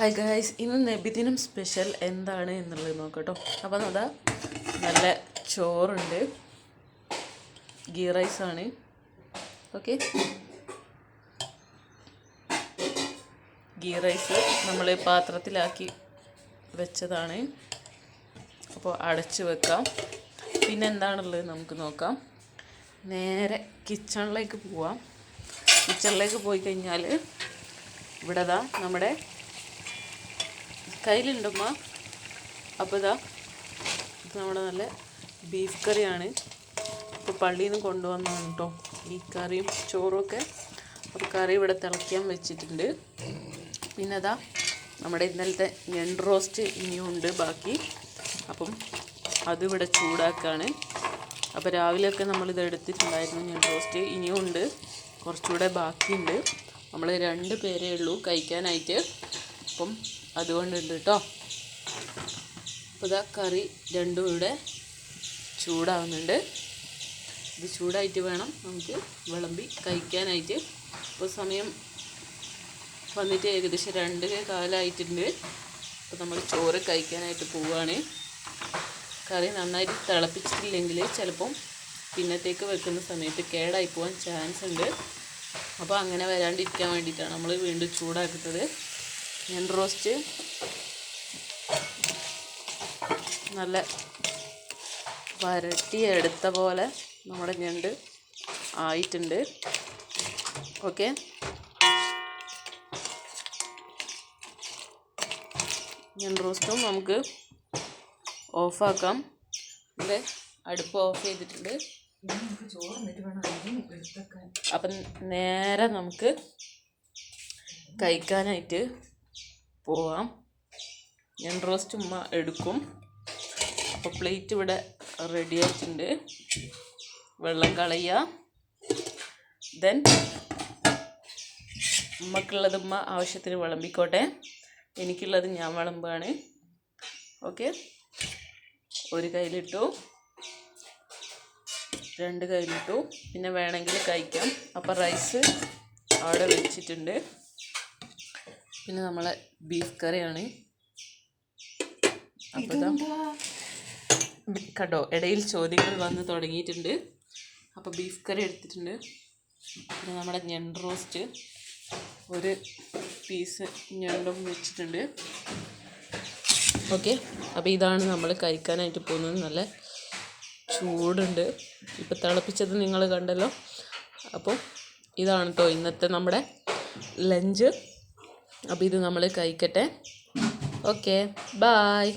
Hi guys ഇന്ന് നബിദിനം special എന്താണ് എന്നുള്ളത് നോക്കട്ടോ. അപ്പം അതാ നല്ല ചോറുണ്ട്. ഗീ റൈസാണ് ഓക്കെ ഗീ റൈസ് നമ്മൾ പാത്രത്തിലാക്കി വെച്ചതാണ്. അപ്പോൾ അടച്ച് വെക്കാം. പിന്നെ എന്താണുള്ളത് നമുക്ക് നോക്കാം. നേരെ കിച്ചണിലേക്ക് പോവാം. കിച്ചണിലേക്ക് പോയി കഴിഞ്ഞാൽ ഇവിടെ നമ്മുടെ കയ്യിലുണ്ടമ്മ. അപ്പോൾ ഇതാ ഇത് നമ്മുടെ നല്ല ബീഫ് കറിയാണ്. ഇപ്പോൾ പള്ളിയിൽ നിന്ന് കൊണ്ടുവന്നതാണ് കേട്ടോ ഈ കറിയും ചോറുമൊക്കെ ഒരു കറി ഇവിടെ തിളയ്ക്കാൻ വെച്ചിട്ടുണ്ട്. പിന്നെ അതാ നമ്മുടെ ഇന്നലത്തെ ഞണ്ട് റോസ്റ്റ് ഇനിയും ഉണ്ട് ബാക്കി. അപ്പം അതിവിടെ ചൂടാക്കാണ്. അപ്പോൾ രാവിലെയൊക്കെ നമ്മളിത് എടുത്തിട്ടുണ്ടായിരുന്നു ഞണ്ട് റോസ്റ്റ് ഇനിയും ഉണ്ട്. കുറച്ചുകൂടെ ബാക്കിയുണ്ട്. നമ്മൾ രണ്ട് പേരേ ഉള്ളൂ കഴിക്കാനായിട്ട്. അപ്പം അതുകൊണ്ടുണ്ട് കേട്ടോ അപ്പോൾ ഇതാ കറി രണ്ടും ഇവിടെ ചൂടാവുന്നുണ്ട്. ഇത് ചൂടായിട്ട് വേണം നമുക്ക് വിളമ്പി കഴിക്കാനായിട്ട്. ഇപ്പോൾ സമയം വന്നിട്ട് ഏകദേശം രണ്ട് കാലമായിട്ടുണ്ട് അപ്പോൾ നമ്മൾ ചോറ് കഴിക്കാനായിട്ട് പോവുകയാണ് കറി നന്നായിട്ട് തിളപ്പിച്ചിട്ടില്ലെങ്കിൽ ചിലപ്പം പിന്നത്തേക്ക് വെക്കുന്ന സമയത്ത് കേടായി പോകാൻ ചാൻസ് ഉണ്ട് അപ്പോൾ അങ്ങനെ വരാണ്ടിരിക്കാൻ വേണ്ടിയിട്ടാണ് നമ്മൾ വീണ്ടും ചൂടാക്കുന്നത്. ഞണ്ട് റോസ്റ്റ്. നല്ല വരട്ടിയെടുത്ത പോലെ നമ്മുടെ ഞണ്ട് ആയിട്ടുണ്ട്. ഓക്കെ. ഞണ്ട് റോസ്റ്റും നമുക്ക് ഓഫാക്കാം. ഇവിടെ അടുപ്പ് ഓഫ് ചെയ്തിട്ടുണ്ട്. അപ്പം നേരെ നമുക്ക് കഴിക്കാനായിട്ട് പോവാം. ഞാൻ റോസ്റ്റ് ഉമ്മ എടുക്കും. അപ്പോൾ പ്ലേറ്റ് ഇവിടെ റെഡി ആയിട്ടുണ്ട്. വെള്ളം കളയുക. ദെൻ ഉമ്മക്കുള്ളത് ഉമ്മ ആവശ്യത്തിന് വിളമ്പിക്കോട്ടെ. എനിക്കുള്ളത് ഞാൻ വിളമ്പാണ്. ഓക്കെ ഒരു കയ്യിലിട്ടു. രണ്ട് കയ്യിലിട്ടു. പിന്നെ വേണമെങ്കിൽ കഴിക്കാം. അപ്പോൾ റൈസ് അവിടെ വെച്ചിട്ടുണ്ട്. പിന്നെ നമ്മളെ ബീഫ് കറിയാണ്. അപ്പോൾ ഇതാ കണ്ടോ ഇടയിൽ ചോദ്യങ്ങൾ വന്ന് തുടങ്ങിയിട്ടുണ്ട്. അപ്പോൾ ബീഫ് കറി എടുത്തിട്ടുണ്ട്. പിന്നെ നമ്മുടെ ഞണ്ട് റോസ്റ്റ്. ഒരു പീസ് ഞണ്ടും വെച്ചിട്ടുണ്ട്. ഓക്കെ അപ്പോൾ ഇതാണ് നമ്മൾ കഴിക്കാനായിട്ട് പോകുന്നത്. നല്ല ചൂടുണ്ട്. ഇപ്പോൾ തിളപ്പിച്ചത് നിങ്ങൾ കണ്ടല്ലോ. അപ്പോൾ ഇതാണ് കേട്ടോ ഇന്നത്തെ നമ്മുടെ ലഞ്ച്. അപ്പോൾ ഇത് നമ്മൾ കഴിക്കട്ടെ. Okay bye